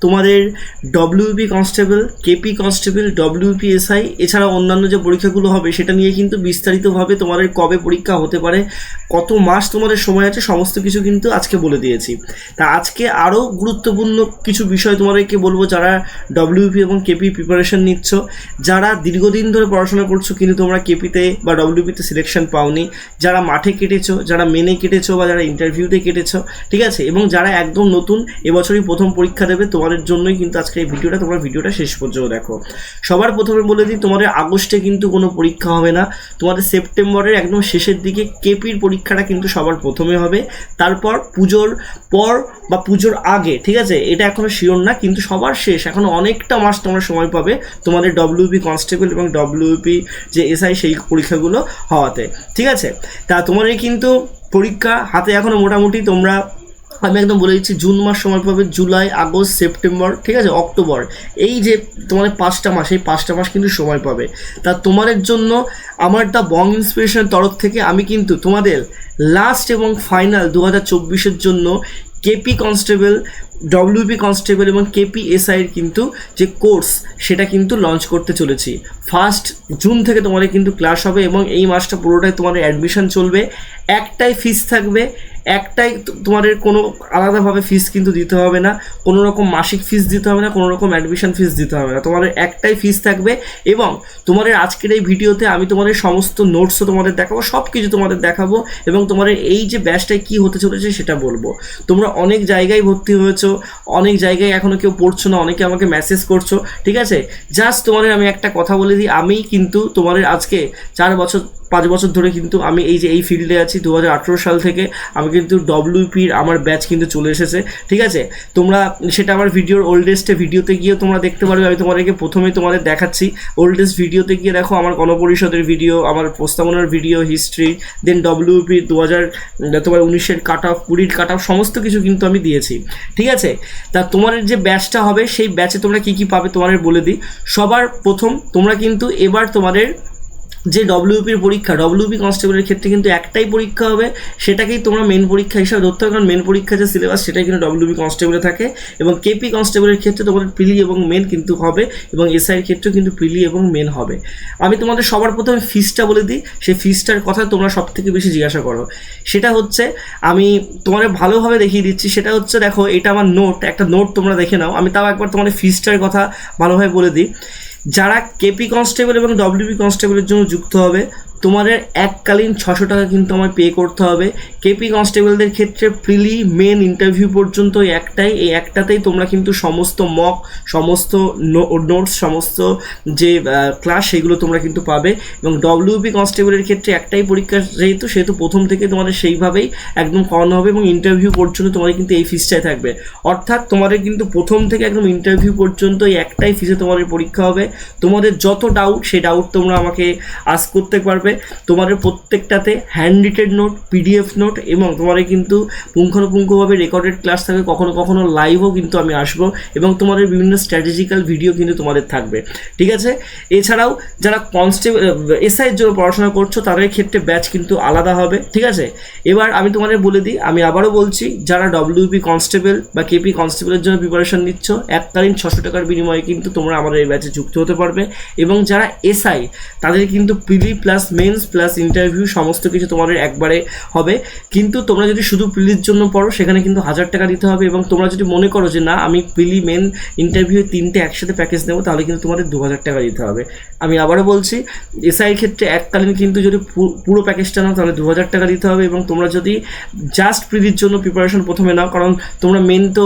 তোমাদের WP constable KP constable WP SI এছাড়া অন্যান্য যে পরীক্ষাগুলো হবে, সেটা নিয়ে কিন্তু বিস্তারিতভাবে তোমাদের কবে পরীক্ষা হতে পারে, কত মাস তোমাদের সময় আছে, সমস্ত কিছু কিন্তু আজকে বলে দিয়েছি। তা আজকে আরও গুরুত্বপূর্ণ কিছু বিষয় তোমাদেরকে বলব যারা ডব্লিউপি এবং কেপি প্রিপারেশন নিচ্ছ, যারা দীর্ঘদিন ধরে পড়াশোনা করছ, কিন্তু তোমরা কেপিতে বা ডব্লিউপিতে সিলেকশন পাওনি, যারা মাঠে কেটেছো, যারা মেনে কেটেছো বা যারা ইন্টারভিউতে কেটেছো, ঠিক আছে? এবং যারা একদম নতুন, এবছরই প্রথম পরীক্ষা দেবে, তোমাদের জন্যই কিন্তু আজকে এই ভিডিওটা, তোমরা ভিডিওটা শেষ পর্যন্ত দেখো। সবার প্রথমে বলে দিই, তোমাদের আগস্টে কিন্তু কোনো পরীক্ষা হবে না। তোমাদের সেপ্টেম্বরের একদম শেষের দিকে কেপির পরীক্ষাটা কিন্তু সবার প্রথমে হবে। তারপর পুজোর পর বা পুজোর আগে, ঠিক আছে? এটা এখনও শিওর না, কিন্তু সবার শেষ। এখনও অনেকটা মাস তোমরা সময় পাবে তোমাদের ডব্লিউপি কনস্টেবল এবং ডব্লিউপি যে এসআই সেই পরীক্ষাগুলো হওয়াতে, ঠিক আছে? তা তোমাদের কিন্তু পরীক্ষা হাতে এখনও মোটামুটি তোমরা আমি একদম বলে দিচ্ছি, জুন মাস সময় পাবে জুলাই, আগস্ট, সেপ্টেম্বর, ঠিক আছে? অক্টোবর। এই যে তোমাদের পাঁচটা মাস, এই পাঁচটা মাস কিন্তু সময় পাবে। তা তোমাদের জন্য আমার দ্য বং ইন্সপিরেশনের তরফ থেকে আমি কিন্তু তোমাদের লাস্ট এবং ফাইনাল দু হাজার চব্বিশের জন্য কেপি কনস্টেবল, ডব্লিউপি কনস্টেবল এবং কেপি এসআইয়ের কিন্তু যে কোর্স, সেটা কিন্তু লঞ্চ করতে চলেছি। ফার্স্ট জুন থেকে তোমাদের কিন্তু ক্লাস হবে এবং এই মাসটা পুরোটাই তোমাদের অ্যাডমিশন চলবে। একটাই ফিস থাকবে একটাই তোমাদের কোনো আলাদাভাবে ফিস কিন্তু দিতে হবে না, কোনো রকম মাসিক ফিস দিতে হবে না, কোনো রকম অ্যাডমিশন ফিস দিতে হবে না। তোমাদের একটাই ফিস থাকবে এবং তোমাদের আজকের এই ভিডিওতে আমি তোমাদের সমস্ত নোটসও তোমাদের দেখাবো সব কিছু তোমাদের দেখাবো এবং তোমাদের এই যে ব্যাচটায় কী হতে চলেছে সেটা বলব। তোমরা অনেক জায়গায় ভর্তি হয়েছো, অনেক জায়গায় এখনও কেউ পড়ছো না, অনেকে আমাকে মেসেজ করছ, ঠিক আছে? জাস্ট তোমাদের আমি একটা কথা বলে দিই আমি কিন্তু তোমাদের আজকে চার বছর পাঁচ বছর ধরে কিন্তু আমি এই যে এই ফিল্ডে আছি দু হাজার আঠেরো সাল থেকে আমি কিন্তু ডব্লিউপির আমার ব্যাচ কিন্তু চলে এসেছে, ঠিক আছে? তোমরা সেটা আমার ভিডিওর ওল্ডেস্টে ভিডিওতে গিয়েও তোমরা দেখতে পারবে, আমি তোমাদেরকে প্রথমেই তোমাদের দেখাচ্ছি। ওল্ডেস্ট ভিডিওতে গিয়ে দেখো আমার গণপরিষদের ভিডিও আমার প্রস্তাবনার ভিডিও হিস্ট্রি দেন ডব্লিউপি দু হাজার তোমার উনিশের কাট অফ কুড়ির কাট অফ সমস্ত কিছু কিন্তু আমি দিয়েছি, ঠিক আছে? তা তোমাদের যে ব্যাচটা হবে, সেই ব্যাচে তোমরা কী কী পাবে তোমাদের বলে দিই। সবার প্রথম তোমরা কিন্তু এবার তোমাদের যে ডব্লিউপির পরীক্ষা ডব্লিউপি কনস্টেবলের ক্ষেত্রে কিন্তু একটাই পরীক্ষা হবে, সেটাকেই তোমরা মেন পরীক্ষা হিসাবে ধরতে হবে, কারণ মেন পরীক্ষা যে সিলেবাস সেটাই কিন্তু ডব্লিউপি কনস্টেবলে থাকে এবং কেপি কনস্টেবলের ক্ষেত্রে তোমাদের প্রিলি এবং মেন কিন্তু হবে এবং এসআইয়ের ক্ষেত্রেও কিন্তু প্রিলি এবং মেন হবে। আমি তোমাদের সবার প্রথমে ফিসটা বলে দিই, সেই ফিসটার কথা তোমরা সব থেকে বেশি জিজ্ঞাসা করো। সেটা হচ্ছে, আমি তোমাদের ভালোভাবে দেখিয়ে দিচ্ছি, সেটা হচ্ছে দেখো, এটা আমার নোট একটা নোট তোমরা দেখে নাও, আমি তাও একবার তোমাদের ফিসটার কথা ভালোভাবে বলে দিই। যারা কেপি কনস্টেবল এবং ডব্লিউপি কনস্টেবলের জন্য যুক্ত হবে তোমাদের এককালীন ছশো টাকা কিন্তু আমায় পে করতে হবে। কেপি কনস্টেবলদের ক্ষেত্রে প্রিলি মেন ইন্টারভিউ পর্যন্ত একটাই। এই একটাতেই তোমরা কিন্তু সমস্ত মক সমস্ত নোটস সমস্ত যে ক্লাস সেগুলো তোমরা কিন্তু পাবে। এবং ডব্লিউপি কনস্টেবলের ক্ষেত্রে একটাই পরীক্ষা যেহেতু, সেহেতু প্রথম থেকে তোমাদের সেইভাবেই একদম করানো হবে এবং ইন্টারভিউ পর্যন্ত তোমাদের কিন্তু এই ফিসটাই থাকবে। অর্থাৎ তোমাদের কিন্তু প্রথম থেকে একদম ইন্টারভিউ পর্যন্ত এই একটাই ফিসে তোমাদের পরীক্ষা হবে। তোমাদের যত ডাউট সেই ডাউট তোমরা আমাকে আস করতে পারবে। তোমাদের প্রত্যেকটাতে হ্যান্ড রিটেড নোট পিডিএফ নোট এবং তোমাদের কিন্তু পুঙ্খানুপুঙ্খভাবে রেকর্ডেড ক্লাস থাকবে কখনো কখনো লাইভও কিন্তু আমি আসব এবং তোমাদের বিভিন্ন স্ট্র্যাটেজিক্যাল ভিডিও কিন্তু তোমাদের থাকবে। ঠিক আছে? এছাড়াও যারা কনস্টেবল এসআইয়ের জন্য পড়াশোনা করছ, তাদের ক্ষেত্রে ব্যাচ কিন্তু আলাদা হবে। ঠিক আছে? এবার আমি তোমাদের বলে দিই, আমি আবারও বলছি, যারা ডব্লিউপি কনস্টেবল বা কেপি কনস্টেবলের জন্য প্রিপারেশন নিচ্ছ, এককালীন ছশো টাকার বিনিময়ে কিন্তু তোমরা আমাদের এই ব্যাচে যুক্ত হতে পারবে। এবং যারা এসআই তাদের কিন্তু prelim plus mains plus interview সমস্ত কিছু তোমাদের একবারে হবে। কিন্তু তোমরা যদি শুধু প্রিলির জন্য পড়ো, সেখানে কিন্তু হাজার টাকা দিতে হবে এবং তোমরা যদি মনে করো যে না, আমি প্রিলি মেন ইন্টারভিউ তিনটে একসাথে প্যাকেজ নেব, তাহলে কিন্তু তোমাদের দু হাজার টাকা দিতে হবে। আমি আবারও বলছি এসআইয়ের ক্ষেত্রে এককালীন কিন্তু যদি পুরো প্যাকেজটা নাও, তাহলে দু হাজার টাকা দিতে হবে এবং তোমরা যদি জাস্ট প্রিলির জন্য প্রিপারেশন প্রথমে নাও, কারণ তোমরা মেন তো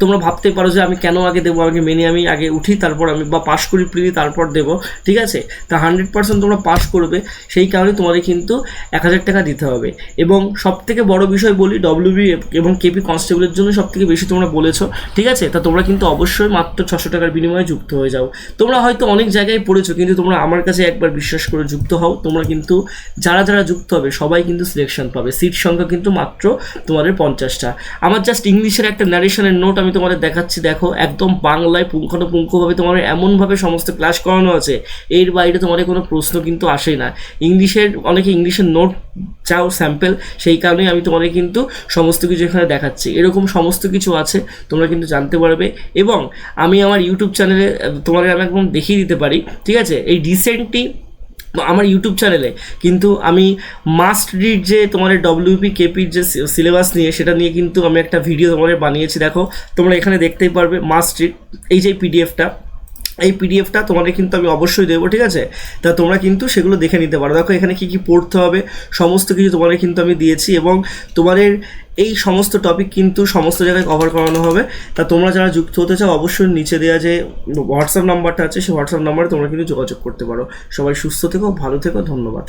তোমরা ভাবতে পারো যে আমি কেন আগে দেবো? আগে মেনে আমি আগে উঠি, তারপর আমি বা পাশ করি প্রিলি তারপর দেবো। ঠিক আছে? তা হান্ড্রেড পার্সেন্ট তোমরা পাশ করবে। সেই কারণে তোমাদের কিন্তু এক হাজার টাকা দিতে হবে। এবং সব থেকে বড় বিষয় বলি ডব্লিউবি এবং কেপি কনস্টেবলের জন্য সব থেকে বেশি তোমরা বলেছ। ঠিক আছে? তা তোমরা কিন্তু অবশ্যই মাত্র ছশো টাকার বিনিময়ে যুক্ত হয়ে যাও। তোমরা হয়তো অনেক জায়গায় পড়েছো, কিন্তু তোমরা আমার কাছে একবার বিশ্বাস করে যুক্ত হও। তোমরা কিন্তু যারা যারা যুক্ত হবে, সবাই কিন্তু সিলেকশন পাবে। সিট সংখ্যা কিন্তু মাত্র তোমাদের পঞ্চাশটা। আমার জাস্ট ইংলিশের একটা ন্যারেশনের নোট আমি তোমাদের দেখাচ্ছি, দেখো, একদম বাংলায় পুঙ্খানুপুঙ্খভাবে তোমাদের এমনভাবে সমস্ত ক্লাস করানো আছে, এর বাইরে তোমাদের কোনো প্রশ্ন কিন্তু আসেই না। ইংলিশের, অনেকে ইংলিশের নোট চাও স্যাম্পেল সেই কারণেই আমি তোমাদের কিন্তু সমস্ত কিছু এখানে দেখাচ্ছি। এরকম সমস্ত কিছু আছে, তোমরা কিন্তু জানতে পারবে। এবং আমি আমার ইউটিউব চ্যানেলে তোমাদের আমি একদম দেখিয়ে দিতে পারি, ঠিক আছে? এই রিসেন্টলি আমার ইউটিউব চ্যানেলে কিন্তু আমি মাস্ট রিড যে তোমাদের ডব্লিউপি কেপির যে সিলেবাস নিয়ে, সেটা নিয়ে কিন্তু আমি একটা ভিডিও তোমাদের বানিয়েছি। দেখো, তোমরা এখানে দেখতেই পারবে মাস্ট রিড এই যে পিডিএফটা এই পিডিএফটা তোমাদের কিন্তু আমি অবশ্যই দেবো, ঠিক আছে? তা তোমরা কিন্তু সেগুলো দেখে নিতে পারো। দেখো, এখানে কী কী পড়তে হবে, সমস্ত কিছু তোমাদের কিন্তু আমি দিয়েছি এবং তোমাদের এই সমস্ত টপিক কিন্তু সমস্ত জায়গায় কভার করানো হবে। তা তোমরা যারা যুক্ত হতে চাও, অবশ্যই নিচে দেওয়া যে হোয়াটসঅ্যাপ নাম্বারটা আছে, সেই হোয়াটসঅ্যাপ নাম্বারে তোমরা কিন্তু যোগাযোগ করতে পারো। সবাই সুস্থ থেকো, ভালো থেকো, ধন্যবাদ।